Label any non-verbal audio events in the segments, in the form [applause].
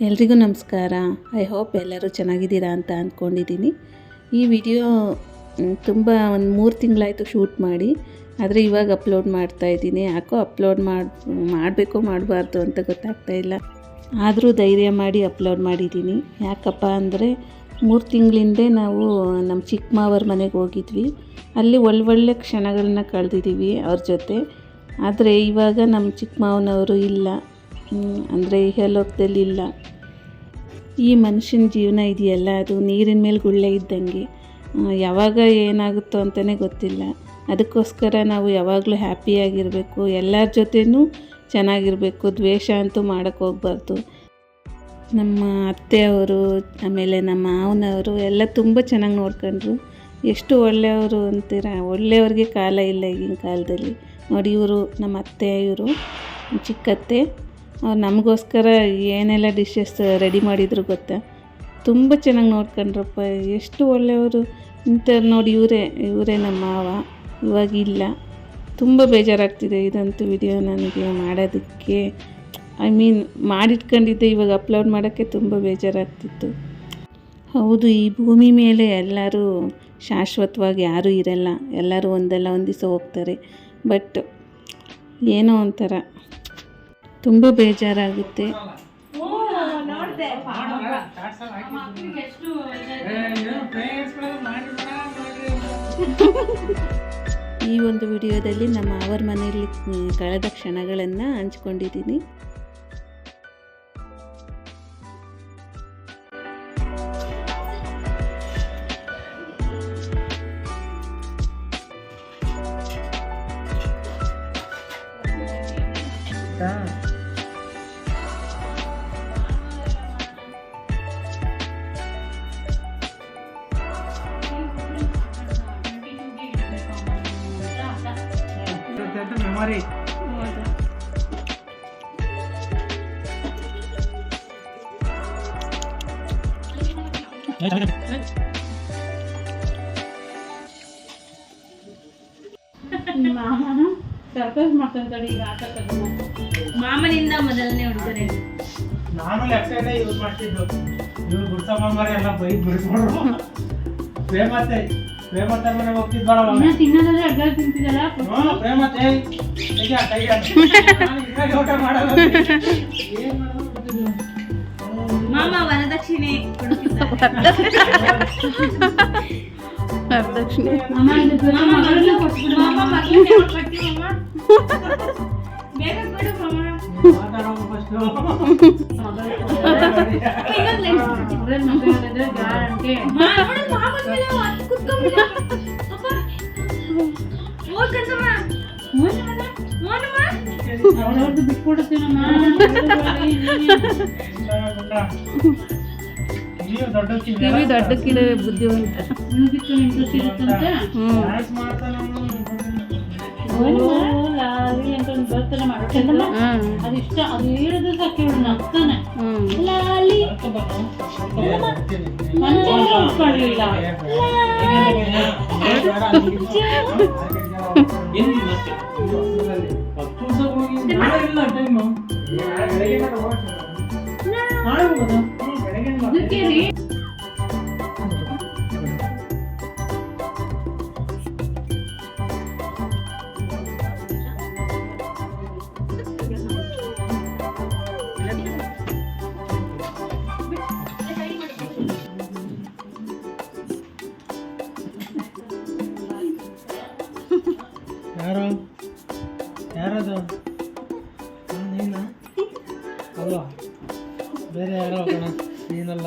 ಎಲ್ರಿಗೂ ನಮಸ್ಕಾರ. I hope ಎಲ್ಲರೂ ಚೆನ್ನಾಗಿದ್ದೀರಾ ಅಂತ ಅಂದ್ಕೊಂಡಿದ್ದೀನಿ. ಈ ವಿಡಿಯೋ ತುಂಬ ಒಂದು ಮೂರು ತಿಂಗಳಾಯಿತು ಶೂಟ್ ಮಾಡಿ. ಆದರೆ ಇವಾಗ ಅಪ್ಲೋಡ್ ಮಾಡ್ತಾ ಇದ್ದೀನಿ. ಯಾಕೋ ಅಪ್ಲೋಡ್ ಮಾಡಿ, ಮಾಡಬೇಕು ಮಾಡಬಾರ್ದು ಅಂತ ಗೊತ್ತಾಗ್ತಾ ಇಲ್ಲ. ಆದರೂ ಧೈರ್ಯ ಮಾಡಿ ಅಪ್ಲೋಡ್ ಮಾಡಿದ್ದೀನಿ. ಯಾಕಪ್ಪ ಅಂದರೆ ಮೂರು ತಿಂಗಳಿಂದೆ ನಾವು ನಮ್ಮ ಚಿಕ್ಕಮ್ಮವ್ರ ಮಾವರ ಮನೆಗೆ ಹೋಗಿದ್ವಿ. ಅಲ್ಲಿ ಒಳ್ಳೊಳ್ಳೆ ಕ್ಷಣಗಳನ್ನ ಕಳೆದಿದ್ದೀವಿ ಅವ್ರ ಜೊತೆ. ಆದರೆ ಇವಾಗ ನಮ್ಮ ಚಿಕ್ಕ ಮಾವನವರು ಇಲ್ಲ. ಅಂದರೆ ಹೇಳೋದಲ್ಲಿಲ್ಲ ಈ ಮನುಷ್ಯನ ಜೀವನ ಇದೆಯಲ್ಲ, ಅದು ನೀರಿನ ಮೇಲೆ ಗುಳ್ಳೆ ಇದ್ದಂಗೆ. ಯಾವಾಗ ಏನಾಗುತ್ತೋ ಅಂತಲೇ ಗೊತ್ತಿಲ್ಲ. ಅದಕ್ಕೋಸ್ಕರ ನಾವು ಯಾವಾಗಲೂ ಹ್ಯಾಪಿಯಾಗಿರಬೇಕು ಎಲ್ಲರ ಜೊತೆನೂ ಚೆನ್ನಾಗಿರಬೇಕು, ದ್ವೇಷ ಅಂತೂ ಮಾಡೋಕ್ಕೆ ಹೋಗ್ಬಾರ್ದು. ನಮ್ಮ ಅತ್ತೆಯವರು ಆಮೇಲೆ ನಮ್ಮ ಮಾವನವರು ಎಲ್ಲ ತುಂಬ ಚೆನ್ನಾಗಿ ನೋಡ್ಕೊಂಡ್ರು. ಎಷ್ಟು ಒಳ್ಳೆಯವರು ಅಂತೀರ? ಒಳ್ಳೆಯವ್ರಿಗೆ ಕಾಲ ಇಲ್ಲ ಈಗಿನ ಕಾಲದಲ್ಲಿ. ನೋಡಿ ಇವರು, ನಮ್ಮ ಅತ್ತೆ ಇವರು, ಚಿಕ್ಕತ್ತೆ. ಅವ್ರು ನಮಗೋಸ್ಕರ ಏನೆಲ್ಲ ಡಿಶಸ್ ರೆಡಿ ಮಾಡಿದ್ರು ಗೊತ್ತಾ? ತುಂಬ ಚೆನ್ನಾಗಿ ನೋಡ್ಕೊಂಡ್ರಪ್ಪ. ಎಷ್ಟು ಒಳ್ಳೆಯವರು. ಇಂಥ ನೋಡಿ ಇವರೇ ಇವರೇ ನಮ್ಮ ಮಾವ. ಇವಾಗ ಇಲ್ಲ. ತುಂಬ ಬೇಜಾರಾಗ್ತಿದೆ ಇದಂತೂ ವಿಡಿಯೋ ನನಗೆ ಮಾಡೋದಕ್ಕೆ. ಐ ಮೀನ್ ಮಾಡಿಟ್ಕೊಂಡಿದ್ದೆ, ಇವಾಗ ಅಪ್ಲೋಡ್ ಮಾಡೋಕ್ಕೆ ತುಂಬ ಬೇಜಾರಾಗ್ತಿತ್ತು. ಹೌದು, ಈ ಭೂಮಿ ಮೇಲೆ ಎಲ್ಲರೂ ಶಾಶ್ವತವಾಗಿ ಯಾರೂ ಇರಲ್ಲ. ಎಲ್ಲರೂ ಒಂದಲ್ಲ, ಒಂದು ದಿವಸ ಹೋಗ್ತಾರೆ. ಬಟ್ ಏನೋ ಒಂಥರ. ತುಂಬ ಬೇಜಾರಾಗುತ್ತೆ. ಈ ಒಂದು ವಿಡಿಯೋದಲ್ಲಿ ನಮ್ಮ ಅವರ ಮನೆಯಲ್ಲಿ ಕಳೆದ ಕ್ಷಣಗಳನ್ನು ಹಂಚ್ಕೊಂಡಿದ್ದೀನಿ. ಮೆಮೊರಿ ಮಾಮನಿಂದ ಮೊದಲನೇ ಹುಡುಗರೇ ನಾನು ಲೆಕ್ಕ ಯೂಸ್ ಮಾಡ್ತಿದ್ದು. ಇವ್ರು ಗುಡ್ಸಮ್ಮ ಎಲ್ಲ ಬೈದ್ ಬಿಡಿಸ್ಬಿಡ್ರು ಪ್ರೇಮತೆ ಪ್ರೇಮತೆ ಮನೆ ಹೋಗ್ತಿದ್ವಲ್ಲ ಅವಾಗ. ತಿನ್ನೋದಾದ್ರೆ ಅಡ್ಡ ತಿಂತಿದಲ್ಲ ಹ್ಞೂ, ಪ್ರೇಮತೆ ತೆಗ್ಯ, ತೆಗ್ಯ. ನಾನು ಇದ್ರಾಗೆ ಊಟ ಮಾಡಲ್ಲ. ಏನ್ ಮಾಡೋದು ಗೊತ್ತಿಲ್ಲ. ಹ್ಞೂ. ಮಾಮ ವರದಕ್ಷಿಣೆ ವರದಕ್ಷಿಣೆ ಮಾಮ ಮಗಳನ್ನ ಕೊಟ್ಬಿಡು ಮಾಮ ಮಗಳನ್ನ ಕೊಟ್ಬಿಡು ಮಾಮ ಬೇಗ ಕೊಡು ಮಾಮ ನೀನ್ ಮಾತಾಡೋದು first. ಮಾಮ ನೋಡು, ಮಾಮ ಮೇಲೆ ಹತ್ತು ಕುತ್ಕೊಂಡ್ಬಿಡ. ಅಪ್ಪ. ಹೋಗ್ ಕಣ್ಸಮ್ಮ. ಹೋನಮ್ಮ, ಹೋನಮ್ಮ. ನೀವು ದೊಡ್ಡ ಕಿವಿ ದೊಡ್ಡಕ್ಕಿದೆ ಬುದ್ಧಿವಂತ ಹ್ಞೂ ಹ್ಞೂ ಅದಿಷ್ಟ ಅದು ಹೇಳಿದ್ರೆ ಸಾಕು ಇವಳು ನಗ್ತಾನೆ ಲಾಲಿ. ಮಂಚನೇ ಉಟ್ಕೊಳ್ಳಿಲ್ಲ ಅದಕ್ಕೆ ಯಾರು ಯಾರದು ಆ, ನೀನಾ ಅಲ್ವಾ ಬೇರೆ ಯಾರೋ ಕಣ ನೀನಲ್ಲ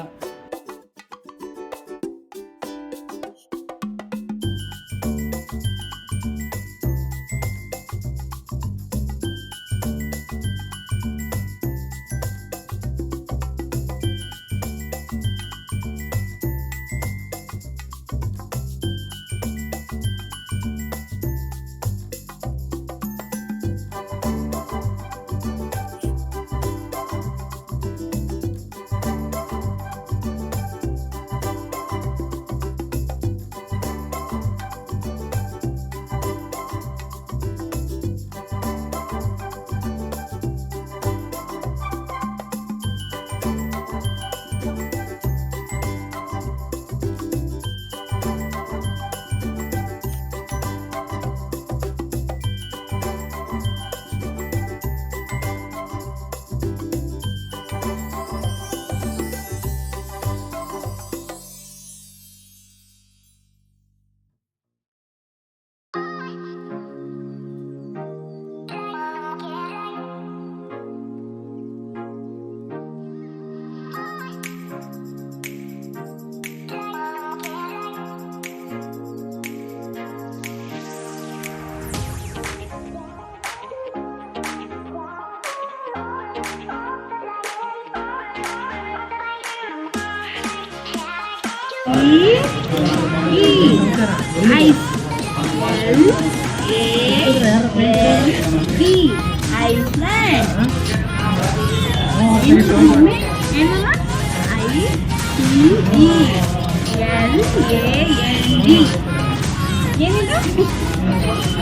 ಈ ice L A L D Iceland ಏನಮ್ಮ I C E L A N D ಏನಿದು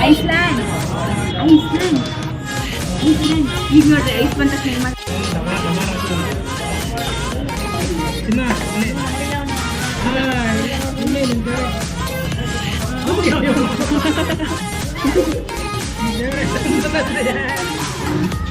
ಐಸ್ಲ್ಯಾಂಡ್ ಐಸ್ಲ್ಯಾಂಡ್ ಐಸ್ಲ್ಯಾಂಡ್ ಈಗ ನೋಡ್ರಿ ಐಸ್ ಬಂದ ತಕ್ಷಣ ಏನು Ano ano hindi. [laughs]